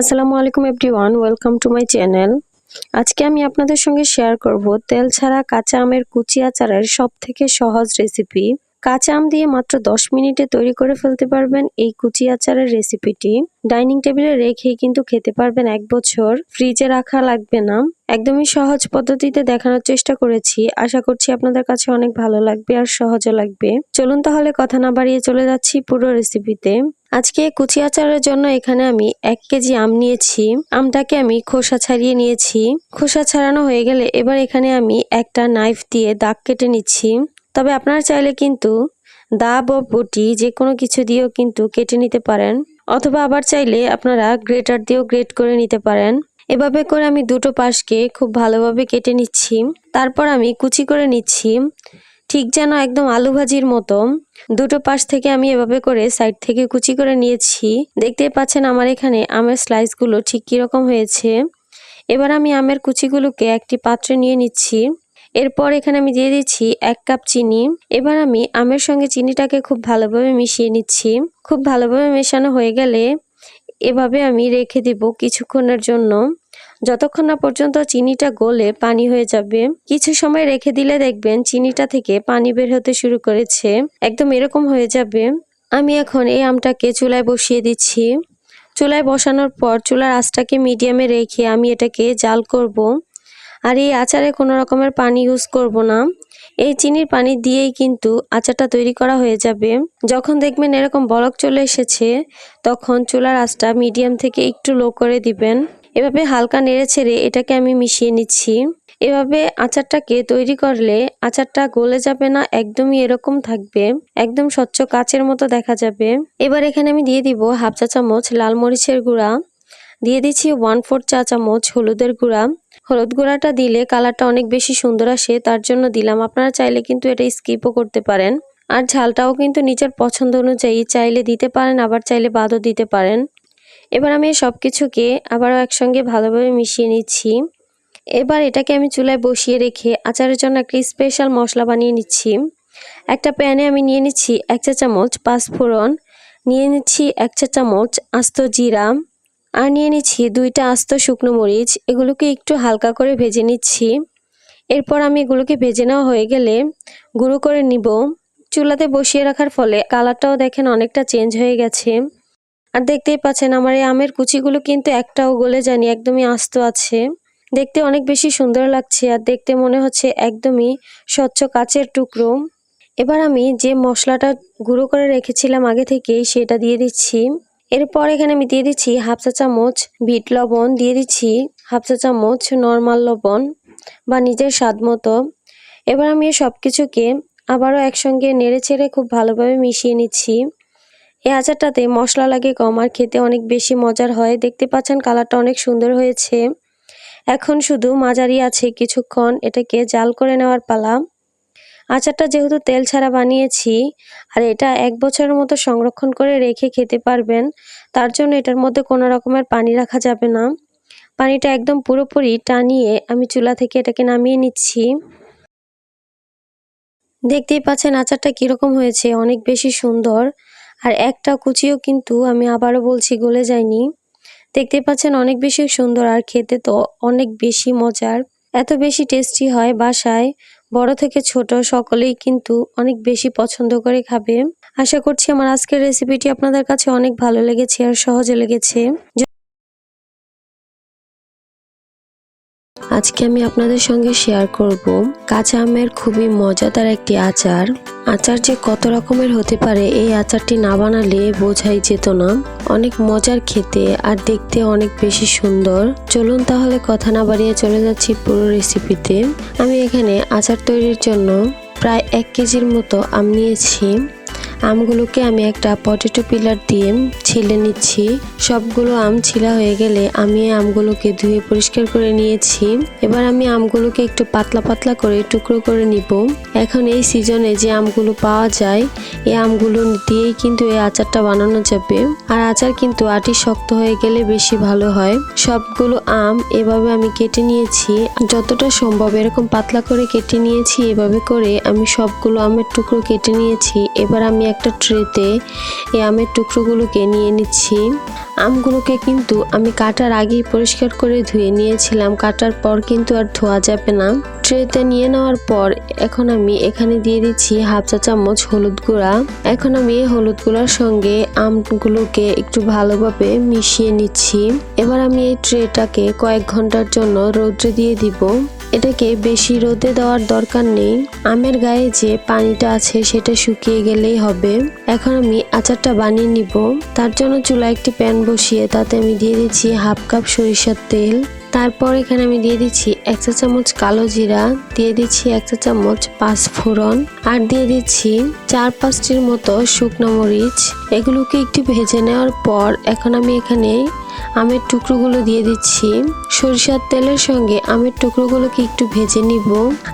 আসসালামু আলাইকুম everyone, welcome to my channel. আজকে আমি আপনাদের সঙ্গে শেয়ার করব তেল ছাড়া কাঁচা আমের কুচি আচারের সব থেকে সহজ রেসিপি। কাঁচা আম দিয়ে মাত্র 10 মিনিটে তৈরি করে ফেলতে পারবেন এই কুচি আচারের রেসিপিটি। ডাইনিং টেবিলে রেখেই কিন্তু খেতে পারবেন এক বছর। ফ্রিজে রাখা লাগবে না। একদমই সহজ পদ্ধতিতে দেখানোর চেষ্টা করেছি। আশা করছি আপনাদের কাছে অনেক ভালো লাগবে আর সহজও লাগবে। চলুন তাহলে কথা না বাড়িয়ে চলে যাচ্ছি পুরো রেসিপিতে। আজকে কুচি আচারের জন্য এখানে আমি এক কেজি আম নিয়েছি। আমটাকে আমি খোসা ছাড়িয়ে নিয়েছি। খোসা ছাড়ানো হয়ে গেলে এবার এখানে আমি একটা নাইফ দিয়ে দাগ কেটে নিচ্ছি। তবে আপনারা চাইলে কিন্তু দা বা বটি যে কোনো কিছু দিয়েও কিন্তু কেটে নিতে পারেন। অথবা আবার চাইলে আপনারা গ্রেটার দিয়েও গ্রেট করে নিতে পারেন। এভাবে করে আমি দুটো পাশকে খুব ভালোভাবে কেটে নিচ্ছি। তারপর আমি কুচি করে নিচ্ছি। ঠিক যেন একদম আলু ভাজির মতো। দুটো পাশ থেকে আমি এভাবে করে সাইড থেকে কুচি করে নিয়েছি। দেখতেই পাচ্ছেন আমার এখানে আমের স্লাইসগুলো ঠিক কীরকম হয়েছে। এবার আমি আমের কুচিগুলোকে একটি পাত্রে নিয়ে নিচ্ছি। এরপর এখানে আমি দিয়ে দিচ্ছি এক কাপ চিনি। এবার আমি আমের সঙ্গে চিনিটাকে খুব ভালোভাবে মিশিয়ে নিচ্ছি। খুব ভালোভাবে মেশানো হয়ে গেলে এভাবে আমি রেখে দিব কিছুক্ষণের জন্য। যতক্ষণ না পর্যন্ত চিনিটা গলে পানি হয়ে যাবে, কিছু সময় রেখে দিলে দেখবেন চিনিটা থেকে পানি বের হতে শুরু করেছে। একদম এরকম হয়ে যাবে। আমি এখন এই আমটাকে চুলায় বসিয়ে দিচ্ছি। চুলায় বসানোর পর চুলার আঁচটাকে মিডিয়ামে রেখে আমি এটাকে জাল করব। আর এই আচারে কোনো রকমের পানি ইউজ করব না। এই চিনির পানি দিয়েই কিন্তু আচারটা তৈরি করা হয়ে যাবে। যখন দেখবেন এরকম বলক চলে এসেছে, তখন চুলার আঁচটা মিডিয়াম থেকে একটু লো করে দিবেন। এভাবে হালকা নেড়ে ছেড়ে এটাকে আমি মিশিয়ে নিচ্ছি। এভাবে আচারটাকে তৈরি করলে আচারটা গলে যাবে না, একদমই এরকম থাকবে। একদম স্বচ্ছ কাচের মতো দেখা যাবে। এবার এখানে আমি দিয়ে দিব হাফ চা চামচ লাল মরিচের গুঁড়া। দিয়ে দিচ্ছি ওয়ান ফোর চা চামচ হলুদের গুঁড়া। হলুদ গুঁড়াটা দিলে কালারটা অনেক বেশি সুন্দর আসে, তার জন্য দিলাম। আপনারা চাইলে কিন্তু এটা স্কিপও করতে পারেন। আর ঝালটাও কিন্তু নিজের পছন্দ অনুযায়ী চাইলে দিতে পারেন, আবার চাইলে বাদও দিতে পারেন। এবার আমি সব কিছুকে আবারও একসঙ্গে ভালোভাবে মিশিয়ে নিচ্ছি। এবার এটাকে আমি চুলায় বসিয়ে রেখে আচারের জন্য একটি স্পেশাল মশলা বানিয়ে নিচ্ছি। একটা প্যানে আমি নিয়ে নিচ্ছি এক চা চামচ পাঁচফোড়ন, নিয়ে নিচ্ছি এক চা চামচ আস্ত জিরা, আর নিয়ে নিচ্ছি দুইটা আস্ত শুকনো মরিচ। এগুলোকে একটু হালকা করে ভেজে নিচ্ছি। এরপর আমি এগুলোকে ভেজে নেওয়া হয়ে গেলে গুঁড়ো করে নিব। চুলাতে বসিয়ে রাখার ফলে কালারটাও দেখেন অনেকটা চেঞ্জ হয়ে গেছে। আর দেখতেই পাচ্ছেন আমার এই আমের কুচিগুলো কিন্তু একটাও গলে যায়নি, একদমই আস্ত আছে। দেখতে অনেক বেশি সুন্দর লাগছে আর দেখতে মনে হচ্ছে একদমই স্বচ্ছ কাচের টুকরো। এবার আমি যে মশলাটা গুঁড়ো করে রেখেছিলাম আগে থেকেই সেটা দিয়ে দিচ্ছি। এরপর এখানে আমি দিয়ে দিচ্ছি হাফ চা চামচ বিট লবণ, দিয়ে দিচ্ছি হাফ চা চামচ নর্মাল লবণ বা নিজের স্বাদ মতো। এবার আমি সব কিছুকে আবারও একসঙ্গে নেড়ে ছেড়ে খুব ভালোভাবে মিশিয়ে নিচ্ছি। এই আচারটাতে মশলা লাগে কম আর খেতে অনেক বেশি মজার হয়। দেখতে পাচ্ছেন কালারটা অনেক সুন্দর হয়েছে। এখন শুধু মাঝারি আছে কিছুক্ষণ এটাকে জাল করে নেওয়ার পালা। আচারটা যেহেতু তেল ছাড়া বানিয়েছি আর এটা এক বছরের মতো সংরক্ষণ করে রেখে খেতে পারবেন, তার জন্য এটার মধ্যে কোনো রকমের পানি রাখা যাবে না। পানিটা একদম পুরোপুরি টানিয়ে আমি চুলা থেকে এটাকে নামিয়ে নিচ্ছি। দেখতেই পাচ্ছেন আচারটা কীরকম হয়েছে, অনেক বেশি সুন্দর। আর একটা কুচিও কিন্তু আমি আবারও বলছি গলে যায়নি। দেখতে পাচ্ছেন অনেক বেশি সুন্দর আর খেতে তো অনেক বেশি মজার। এত বেশি টেস্টি হয় বাসায়। বড় থেকে ছোট সকলেই কিন্তু অনেক বেশি পছন্দ করে খাবে। আশা করছি আমার আজকের রেসিপিটি আপনাদের কাছে অনেক ভালো লেগেছে আর সহজে লেগেছে। আজকে আমি আপনাদের সঙ্গে শেয়ার করব কাঁচা আমের খুবই মজাদার একটি আচার। আচার যে কত রকমের হতে পারে, এই আচারটি না বানালে বোঝাই যেত না। অনেক মজার খেতে আর দেখতে অনেক বেশি সুন্দর। চলুন তাহলে কথা না বাড়িয়ে চলে যাচ্ছি পুরো রেসিপিতে আমি এখানে আচার তৈরির জন্য প্রায় এক কেজির মতো আম নিয়েছি। আমগুলোকে আমি একটা পটেটো পিলার দিয়ে ছিলে নিচ্ছি। সবগুলো আম ছিলা হয়ে গেলে আমি আমগুলোকে ধুয়ে পরিষ্কার করে নিয়েছি। এবার আমি আমগুলোকে একটু পাতলা পাতলা করে টুকরো করে নিব। এখন এই সিজনে যে আমগুলো পাওয়া যায়, এই আমগুলো দিয়েই কিন্তু এই আচারটা বানানো যাবে। আর আচার কিন্তু আটি শক্ত হয়ে গেলে বেশি ভালো হয়। সবগুলো আম এভাবে আমি কেটে নিয়েছি। যতটা সম্ভব এরকম পাতলা করে কেটে নিয়েছি, এভাবে করে আমি সবগুলো আমের টুকরো কেটে নিয়েছি। এবার আমি একটা ট্রেতে এই আমের টুকরোগুলোকে নিয়ে নিচ্ছি। আমগুলোকে কিন্তু আমি কাটার আগেই পরিষ্কার করে ধুয়ে নিয়েছিলাম। কাটার পর কিন্তু আর ধোয়া যাবে না। ট্রেতে নিয়ে নেওয়ার পর এখন আমি এখানে দিয়ে দিচ্ছি হাফ চা চামচ হলুদ গুঁড়া। এখন আমি হলুদ গুঁড়ার সঙ্গে আমগুলোকে একটু ভালোভাবে মিশিয়ে নিচ্ছি। এবার আমি এই ট্রেটাকে কয়েক ঘণ্টার জন্য রৌদ্রে দিয়ে দিব। এটাকে বেশি রোদে দেওয়ার দরকার নেই। আমের গায়ে যে পানিটা আছে সেটা শুকিয়ে গেলেই হবে। এখন আমি আচারটা বানিয়ে নিব। তার জন্য চুলায় একটি প্যান বসিয়ে তাতে আমি দিয়ে দিচ্ছি হাফ কাপ সরিষার তেল। তারপর এখানে আমি দিয়ে দিচ্ছি এক চা চামচ কালো জিরা, দিয়ে দিচ্ছি এক চা চামচ পাঁচ ফোড়ন, আর দিয়ে দিচ্ছি চার পাঁচটির মতো শুকনো মরিচ। এগুলোকে একটু ভেজে নেওয়ার পর এখন আমি এখানে আমের টুকরোগুলো দিয়ে দিচ্ছি। সরিষার তেলের সঙ্গে আমের টুকরোগুলোকে একটু ভেজে নিব।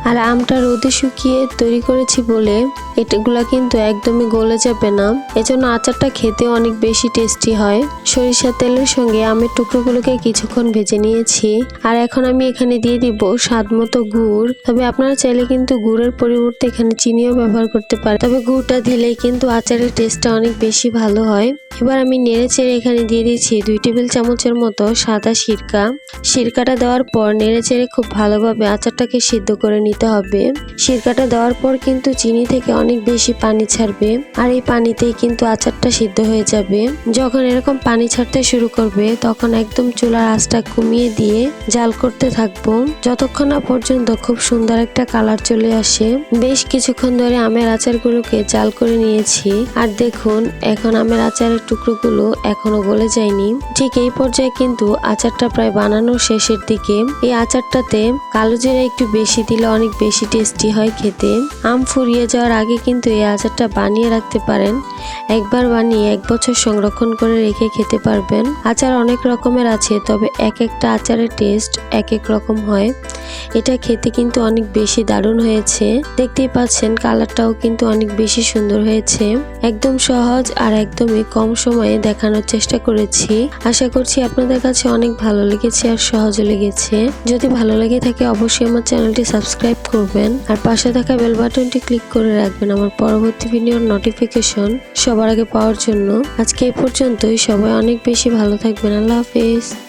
আর আমটা রোদে শুকিয়ে তৈরি করেছি বলে এটাগুলা কিন্তু একদমই গলে যাবে না। এজন্য আচারটা খেতে অনেক বেশি টেস্টি হয়। সরিষার তেলের সঙ্গে আমের টুকরোগুলোকে কিছুক্ষণ ভেজে নিয়েছি। আর এখন আমি এখানে দিয়ে দিব স্বাদ মতো গুড়। তবে আপনারা চাইলে কিন্তু গুড়ের পরিবর্তে এখানে চিনিও ব্যবহার করতে পারেন। তবে গুড়টা দিলেই কিন্তু আচারের টেস্টটা অনেক বেশি ভালো হয়। এবার আমি নেড়ে চেড়ে এখানে দিয়ে দিচ্ছি দুই টেবিল চামচের মতো সাদা সিরকা। সিরকাটা দেওয়ার পর নেড়ে চেড়ে খুব ভালোভাবে আচারটাকে সিদ্ধ করে নিতে হবে। সিরকাটা দেওয়ার পর কিন্তু চিনি থেকে অনেক বেশি পানি ছাড়বে আর এই পানিতেই কিন্তু আচারটা সিদ্ধ হয়ে যাবে। যখন এরকম পানি ছাড়তে শুরু করবে, তখন একদম চুলার আঁচটা কমিয়ে দিয়ে জাল করতে থাকব। যতক্ষণ না পর্যন্ত খুব সুন্দর একটা কালার চলে আসে। বেশ কিছুক্ষণ ধরে আমের আচারগুলোকে জাল করে নিয়েছি। আর দেখুন, এখন আমের আচারের টুকরোগুলো এখনও গলে যায়নি। ঠিক এই পর্যায়ে কিন্তু আচারটা প্রায় বানানোর শেষের দিকে। এই আচারটাতে কালো জিরা একটু বেশি দিলে অনেক বেশি টেস্টি হয় খেতে। আম ফুরিয়ে যাওয়ার আগে কিন্তু এই আচারটা বানিয়ে রাখতে পারেন। একবার বানিয়ে এক বছর সংরক্ষণ করে রেখে খেতে পারবেন। আচার অনেক রকমের আছে, তবে এক একটা আচারের টেস্ট এক এক রকম হয়। এটা খেতে কিন্তু অনেক বেশি দারুণ হয়েছে। দেখতেই পাচ্ছেন কালারটাও কিন্তু অনেক বেশি সুন্দর হয়েছে। একদম সহজ আর একদমই কম সময়ে দেখানোর চেষ্টা করেছি। আশা করছি আপনাদের কাছে অনেক ভালো লেগেছে আর সহজে লেগেছে। যদি ভালো লেগে থাকে অবশ্যই আমার চ্যানেলটি সাবস্ক্রাইব করবেন। আর পাশে থাকা বেল বাটনটি ক্লিক করে রাখবেন আমার পরবর্তী ভিডিওর নোটিফিকেশন সবার আগে পাওয়ার জন্য। আজকে এই পর্যন্তই। সবাই অনেক বেশি ভালো থাকবেন। আল্লাহ হাফেজ।